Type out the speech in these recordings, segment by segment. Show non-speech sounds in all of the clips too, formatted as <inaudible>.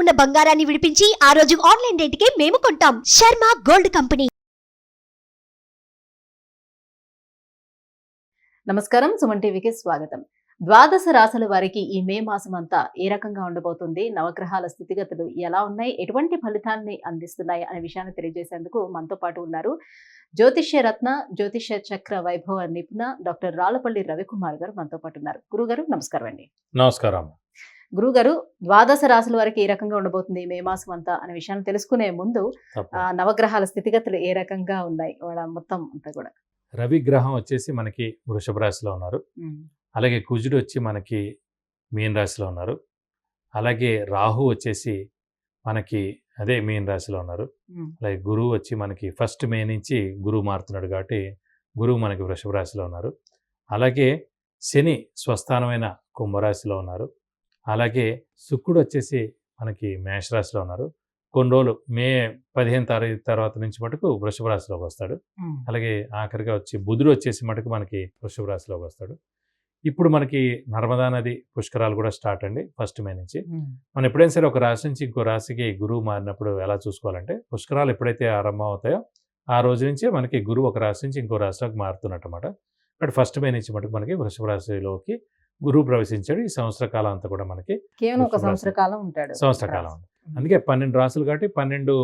ఉన్న బంగారాన్ని విడిపించి ఆ రోజు ఆన్లైన్ రేటుకే మేము కొంటాం. Sharma gold company. నమస్కారం సుమన్ టీవీకి స్వాగతం. ద్వాదశ రాశుల వారికి ఈ మే మాసం అంతా ఏ రకంగా ఉండబోతుంది? నవగ్రహాల స్థితిగతులు ఎలా ఉన్నాయి? ఎటువంటి ఫలితాన్ని అందిస్తున్నాయి? అనే విషయాన్ని తెలియజేసేందుకు మనతో పాటు ఉన్నారు జ్యోతిష్య రత్న జ్యోతిష్య చక్ర వైభవ నిపుణ డాక్టర్ రాళ్ళపల్లి రవికుమార్ గారు మనతో పాటు ఉన్నారు. గురుగారు నమస్కారం అండి. నమస్కారం. గురుగారు ద్వాదశ రాశుల వారికి ఏ రకంగా ఉండబోతుంది మే మాసం అంతా అనే విషయాన్ని తెలుసుకునే ముందు నవగ్రహాల స్థితిగతులు ఏ రకంగా ఉన్నాయి? వాళ్ళ మొత్తం అంతా కూడా. రవి గ్రహం వచ్చేసి మనకి వృషభ రాశిలో ఉన్నారు. అలాగే కుజుడు వచ్చి మనకి మీన రాశిలో ఉన్నారు. అలాగే రాహు వచ్చేసి మనకి అదే మీన రాశిలో ఉన్నారు. అలాగే గురువు వచ్చి మనకి ఫస్ట్ మే నుంచి గురువు మారుతున్నాడు కాబట్టి గురువు మనకి వృషభ రాశిలో ఉన్నారు. అలాగే శని స్వస్థానమైన కుంభరాశిలో ఉన్నారు. అలాగే శుక్రుడు వచ్చేసి మనకి మేషరాశిలో ఉన్నారు. కొన్ని రోజులు మే పదిహేను తారీఖు తర్వాత నుంచి మటుకు వృషభ రాశిలోకి వస్తాడు. అలాగే ఆఖరిగా వచ్చి బుధుడు వచ్చేసి మటుకు మనకి వృషభ రాశిలోకి వస్తాడు. ఇప్పుడు మనకి నర్మదా నది పుష్కరాలు కూడా స్టార్ట్ అండి ఫస్ట్ మే నుంచి. మనం ఎప్పుడైనా సరే ఒక రాశి నుంచి ఇంకో రాశికి గురువు మారినప్పుడు ఎలా చూసుకోవాలంటే పుష్కరాలు ఎప్పుడైతే ఆరంభం అవుతాయో ఆ రోజు నుంచే మనకి గురువు ఒక రాశి నుంచి ఇంకో రాశిలోకి మారుతున్నట్టు అనమాట బట్ ఫస్ట్ మే నుంచి మటుకు మనకి వృషభ రాశిలోకి గురువు ప్రవేశించాడు. ఈ సంవత్సర కాలం అంతా కూడా మనకి కేవలం ఒక. సంవత్సర కాలం ఉంటాడు. సంవత్సర కాలం అందుకే పన్నెండు రాసులు కాబట్టి పన్నెండు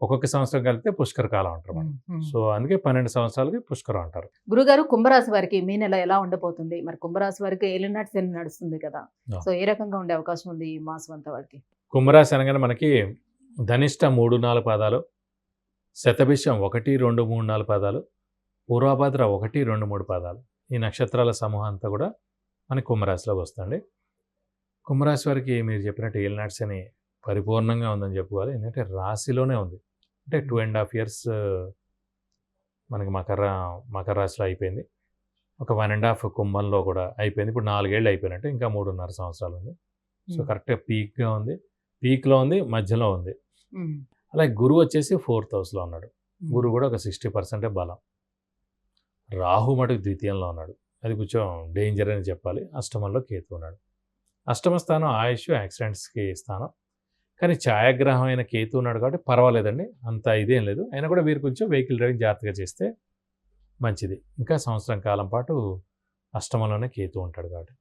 ఒక్కొక్క సంవత్సరం కలిపితే పుష్కర కాలం అంటారు మనం. సో అందుకే పన్నెండు సంవత్సరాలకి పుష్కరం అంటారు. గురుగారు కుంభరాశి వారికి మీ నెల ఎలా ఉండబోతుంది? మరి కుంభరాశి వారికి ఏలినాటి శని నడుస్తుంది కదా. సో ఏ రకంగా ఉండే అవకాశం ఉంది ఈ మాసం అంతా వారికి? కుంభరాశి అనగానే మనకి ధనిష్ట మూడు నాలుగు పాదాలు శతభిషం ఒకటి రెండు మూడు నాలుగు పాదాలు పూర్వభద్ర ఒకటి రెండు మూడు పాదాలు. ఈ నక్షత్రాల సమూహం అంతా కూడా మనకి కుంభరాశిలోకి వస్తుంది కుంభరాశి వారికి మీరు చెప్పినట్టు ఏలినాట్స్ అని పరిపూర్ణంగా ఉందని చెప్పుకోవాలి. ఎందుకంటే రాశిలోనే ఉంది. అంటే టూ అండ్ హాఫ్ ఇయర్స్ మనకి మకర మకర రాశిలో అయిపోయింది. ఒక వన్ అండ్ హాఫ్ కుంభంలో కూడా అయిపోయింది. ఇప్పుడు నాలుగేళ్ళు అయిపోయినట్టు ఇంకా మూడున్నర సంవత్సరాలు ఉంది. సో కరెక్ట్గా పీక్గా ఉంది. పీక్లో ఉంది మధ్యలో ఉంది. అలాగే గురువు వచ్చేసి ఫోర్త్ హౌస్లో ఉన్నాడు. గురువు కూడా ఒక సిక్స్టీ పర్సెంటే బలం. రాహు మటుకు ద్వితీయంలో ఉన్నాడు. అది కొంచెం డేంజర్ అని చెప్పాలి. అష్టమంలో కేతు ఉన్నాడు. అష్టమ స్థానం ఆయుష్ యాక్సిడెంట్స్కి స్థానం. కానీ ఛాయాగ్రహం అయిన కేతు ఉన్నాడు కాబట్టి పర్వాలేదండి. అంత ఇదేం లేదు. అయినా కూడా వీరు కొంచెం వెహికల్ డ్రైవింగ్ జాగ్రత్తగా చేస్తే మంచిది. ఇంకా సంవత్సరం కాలం పాటు అష్టమంలోనే కేతు ఉంటాడు కాబట్టి.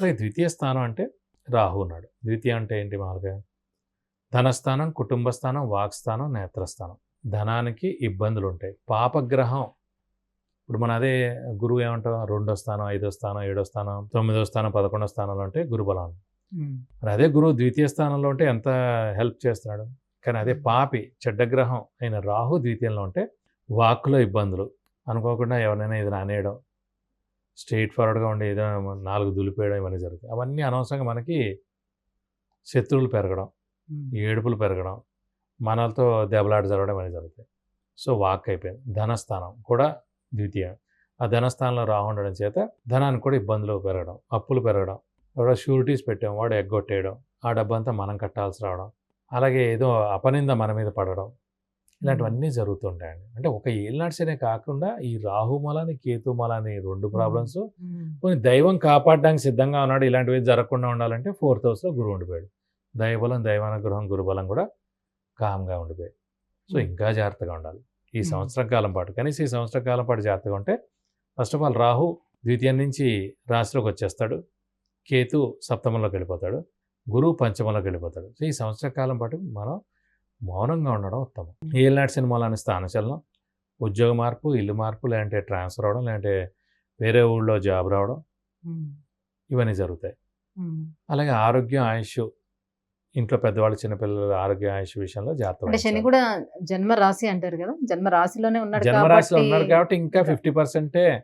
అలాగే ద్వితీయ స్థానం అంటే రాహు ఉన్నాడు. ద్వితీయ అంటే ఏంటి మామూలుగా? ధనస్థానం కుటుంబ స్థానం వాక్స్థానం నేత్రస్థానం ధనానికి ఇబ్బందులు ఉంటాయి. పాపగ్రహం ఇప్పుడు మన అదే గురువు ఏమంటాం? రెండో స్థానం ఐదో స్థానం ఏడో స్థానం తొమ్మిదో స్థానం పదకొండో స్థానంలో ఉంటే గురుబలం మరి అదే గురువు ద్వితీయ స్థానంలో ఉంటే ఎంత హెల్ప్ చేస్తున్నాడు? కానీ అదే పాపి చెడ్డగ్రహం అయిన రాహు ద్వితీయంలో ఉంటే వాక్కులో ఇబ్బందులు. అనుకోకుండా ఎవరినైనా ఏదైనా అనేయడం స్ట్రైట్ ఫార్వర్డ్గా ఉండి ఏదైనా నాలుగు దులిపేయడం ఇవన్నీ జరుగుతాయి. అవన్నీ అనవసరంగా మనకి శత్రువులు పెరగడం ఏడుపులు పెరగడం మనలతో దెబ్బలాట జరగడం అనేది జరుగుతాయి. సో వాక్ అయిపోయింది. ధనస్థానం కూడా ద్వితీయం. ఆ ధనస్థానంలో రాహు ఉండడం చేత ధనానికి కూడా ఇబ్బందులు పెరగడం అప్పులు పెరగడం ఎవడో షూరిటీస్ పెట్టాం వాడు ఎగ్గొట్టేయడం ఆ డబ్బంతా మనం కట్టాల్సి రావడం అలాగే ఏదో అపనింద మన మీద పడడం ఇలాంటివన్నీ జరుగుతుంటాయండి. అంటే ఒక ఏళ్ళనాడ్సనే కాకుండా ఈ రాహు మలాని కేతు మలాని రెండు ప్రాబ్లమ్స్ కొన్ని దైవం కాపాడడానికి సిద్ధంగా ఉన్నాడు ఇలాంటివి జరగకుండా ఉండాలంటే ఫోర్త్ హౌస్లో గురువు ఉండిపోయాడు. దైవబలం దైవానుగ్రహం గురుబలం కూడా కామ్గా ఉండిపోయాయి. సో ఇంకా జాగ్రత్తగా ఉండాలి. ఈ. సంవత్సరం కాలం పాటు. కనీసం ఈ సంవత్సరం కాలం పాటు జాగ్రత్తగా ఉంటే ఫస్ట్ ఆఫ్ ఆల్ రాహు ద్వితీయం నుంచి రాశిలోకి వచ్చేస్తాడు. కేతు సప్తమంలోకి వెళ్ళిపోతాడు. గురువు పంచమంలోకి వెళ్ళిపోతాడు. సో ఈ సంవత్సర కాలం పాటు మనం మౌనంగా ఉండడం ఉత్తమం. ఏలినాటి సినిమాలని స్థానచలనం. ఉద్యోగ మార్పు ఇల్లు మార్పు లేదంటే ట్రాన్స్ఫర్ అవడం లేదంటే వేరే ఊళ్ళో జాబ్ రావడం ఇవన్నీ జరుగుతాయి. అలాగే ఆరోగ్యం ఆయుష్ ఇంట్లో పెద్దవాళ్ళు చిన్నపిల్లల ఆరోగ్య ఆయుష్ విషయంలో జాగ్రత్త అంటే శని. కూడా జన్మ రాశి అంటారు కదా జన్మ రాశిలోనే ఉన్నాడు జన్మరాశిలో కాబట్టి- ఉన్నాడు కాబట్టి ఇంకా ఫిఫ్టీ పర్సెంటే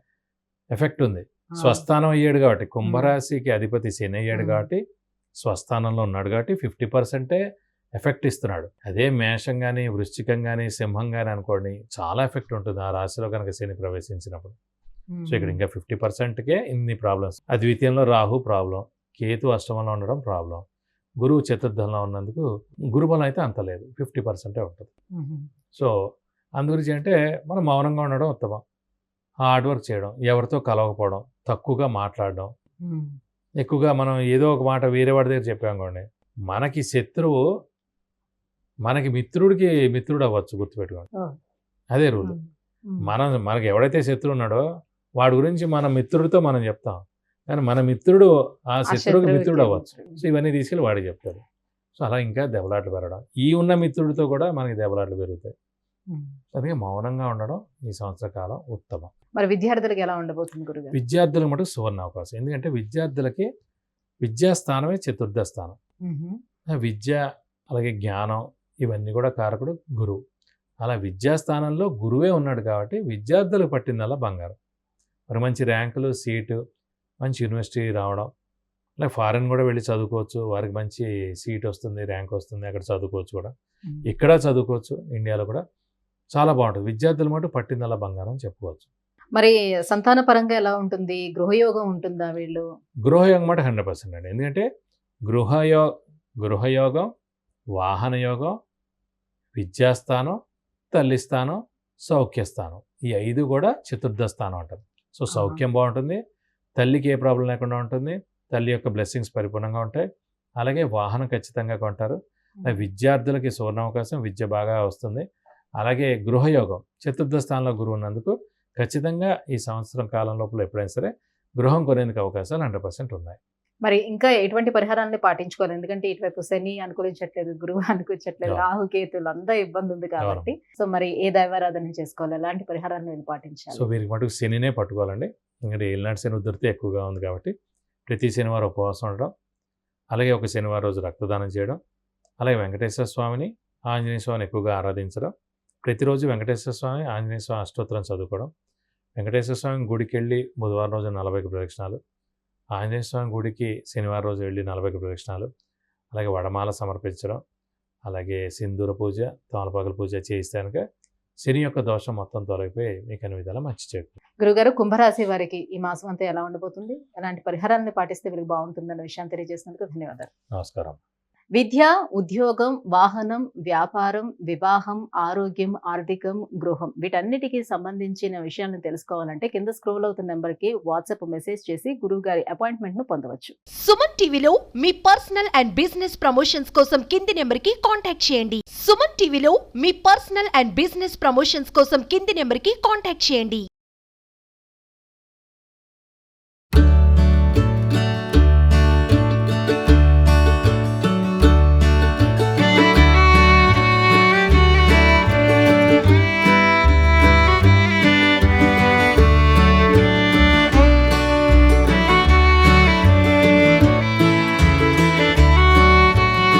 ఎఫెక్ట్ ఉంది. స్వస్థానం అయ్యాడు కాబట్టి కుంభరాశికి అధిపతి శని అయ్యాడు. కాబట్టి స్వస్థానంలో ఉన్నాడు కాబట్టి ఫిఫ్టీ పర్సెంటే ఎఫెక్ట్ ఇస్తున్నాడు. అదే మేషం కానీ వృశ్చికం కానీ సింహం కానీ అనుకోండి చాలా ఎఫెక్ట్ ఉంటుంది ఆ రాశిలో కనుక శని ప్రవేశించినప్పుడు. సో ఇక్కడ ఇంకా ఫిఫ్టీ పర్సెంట్కే ఇన్ని ప్రాబ్లమ్స్. అద్వితీయంలో రాహు ప్రాబ్లం కేతు అష్టమంలో ఉండడం ప్రాబ్లం. గురువు చతుర్థంలో ఉన్నందుకు గురుబలం అయితే అంత లేదు. ఫిఫ్టీ పర్సెంటే ఉంటుంది. సో అందుగురించి అంటే మనం మౌనంగా ఉండడం ఉత్తమం. హార్డ్ వర్క్ చేయడం ఎవరితో కలవకపోవడం తక్కువగా మాట్లాడడం. ఎక్కువగా మనం ఏదో ఒక మాట వేరే వాడి దగ్గర చెప్పాం అనుకోండి మనకి శత్రువు మనకి మిత్రుడికి మిత్రుడు అవ్వచ్చు గుర్తుపెట్టుకోండి. అదే రూల్. మనం మనకి ఎవడైతే శత్రువు ఉన్నాడో వాడి గురించి మన మిత్రుడితో మనం చెప్తాం. కానీ మన మిత్రుడు ఆ శత్రువుకి మిత్రుడు అవ్వచ్చు. సో ఇవన్నీ తీసుకెళ్ళి వాడికి చెప్తాడు. సో అలా ఇంకా దెబ్బలాట్లు పెరగడం. ఈ ఉన్న మిత్రుడితో కూడా మనకి దెబ్బలాట్లు పెరుగుతాయి. అందుకే మౌనంగా ఉండడం ఈ సంవత్సర కాలం ఉత్తమం. మరి విద్యార్థులకు ఎలా ఉండబోతుంది గురుగారు? విద్యార్థులకు మటుకు సువర్ణ అవకాశం. ఎందుకంటే విద్యార్థులకి విద్యాస్థానమే చతుర్థ స్థానం. విద్య అలాగే జ్ఞానం ఇవన్నీ కూడా కారకుడు గురువు. అలా విద్యాస్థానంలో గురువే ఉన్నాడు కాబట్టి విద్యార్థులకు పట్టిందల్లా బంగారం. మరి మంచి ర్యాంకులు సీటు మంచి యూనివర్సిటీ రావడం. అలాగే ఫారెన్ కూడా వెళ్ళి చదువుకోవచ్చు. వారికి మంచి సీట్ వస్తుంది ర్యాంక్ వస్తుంది అక్కడ చదువుకోవచ్చు కూడా. ఇక్కడ చదువుకోవచ్చు ఇండియాలో కూడా చాలా బాగుంటుంది. విద్యార్థుల మటు పట్టిందల్లా బంగారం చెప్పుకోవచ్చు. మరి సంతాన పరంగా ఎలా ఉంటుంది? గృహయోగం ఉంటుందా వీళ్ళు? గృహయోగం మాట హండ్రెడ్ పర్సెంట్ అండి. ఎందుకంటే గృహయో గృహయోగం వాహన యోగం విద్యాస్థానం తల్లి స్థానం సౌఖ్య స్థానం. ఈ ఐదు కూడా చతుర్థ స్థానం అంటారు. సో సౌఖ్యం బాగుంటుంది. తల్లికి ఏ ప్రాబ్లం లేకుండా ఉంటుంది. తల్లి యొక్క బ్లెస్సింగ్స్ పరిపూర్ణంగా ఉంటాయి. అలాగే వాహనం ఖచ్చితంగా కొంటారు. విద్యార్థులకి సువర్ణావకాశం విద్య బాగా వస్తుంది. అలాగే గృహయోగం చతుర్థ స్థానంలో గురువు ఉన్నందుకు ఖచ్చితంగా ఈ సంవత్సరం కాలం లోపల ఎప్పుడైనా సరే గృహం కొనేందుకు అవకాశాలు హండ్రెడ్ పర్సెంట్ ఉన్నాయి. మరి ఇంకా ఎటువంటి పరిహారాన్ని పాటించుకోవాలి ఎందుకంటే ఇటువైపు శని అనుకూలించట్లేదు గురువు <laughs> అనుకూలించట్లేదు అవును. రాహు కేతులు అంతా ఇబ్బంది ఉంది కాబట్టి సో మరి ఏ దైవారాధన చేసుకోవాలి? ఎలాంటి పరిహారాన్ని పాటించాలి? సో వీరికి మటుకు శనినే పట్టుకోవాలండి. ఎందుకంటే ఏలినాటి శని ఉధృతి ఎక్కువగా ఉంది కాబట్టి ప్రతి శనివారం ఉపవాసం ఉండడం అలాగే ఒక శనివారం రోజు రక్తదానం చేయడం అలాగే వెంకటేశ్వర స్వామిని ఆంజనేయ స్వామిని ఎక్కువగా ఆరాధించడం ప్రతిరోజు వెంకటేశ్వర స్వామి ఆంజనేయ స్వామి అష్టోత్తరం చదువుకోవడం వెంకటేశ్వర స్వామి గుడికి వెళ్ళి బుధవారం రోజు నలభైకి ప్రదక్షిణాలు ఆంజనేయ స్వామి గుడికి శనివారం రోజు వెళ్ళి నలభైకి ప్రదక్షిణాలు అలాగే వడమాల సమర్పించడం అలాగే సింధూర పూజ తోమలపాకుల పూజ చేయిస్తే కనుక శని యొక్క దోషం మొత్తం తొలగిపోయి మీకు అన్ని విధాలా మంచి చేకూరుతుంది. గురుగారు కుంభరాశి వారికి ఈ మాసం అంతా ఎలా ఉండబోతుంది? ఎలాంటి పరిహారాన్ని పాటిస్తే వీళ్ళకి బాగుంటుందన్న విషయాన్ని తెలియజేసినందుకు ధన్యవాదాలు. నమస్కారం. విద్య ఉద్యోగం వాహనం వ్యాపారం వివాహం ఆరోగ్యం ఆర్థికం గృహం వీటన్నిటికీ సంబంధించిన విషయాలను తెలుసుకోవాలంటే కింద స్క్రోల్ అవుతున్న నెంబర్కి వాట్సాప్ మెసేజ్ చేసి గురువు గారి అపాయింట్మెంట్ను పొందవచ్చు. సుమన్ టీవీలో మీ పర్సనల్ అండ్ బిజినెస్ ప్రమోషన్స్ కోసం కింది నెంబర్కి కాంటాక్ట్ చేయండి. సుమన్ టీవీలో మీ పర్సనల్ అండ్ బిజినెస్ ప్రమోషన్స్ కోసం కింది నెంబర్కి కాంటాక్ట్ చేయండి.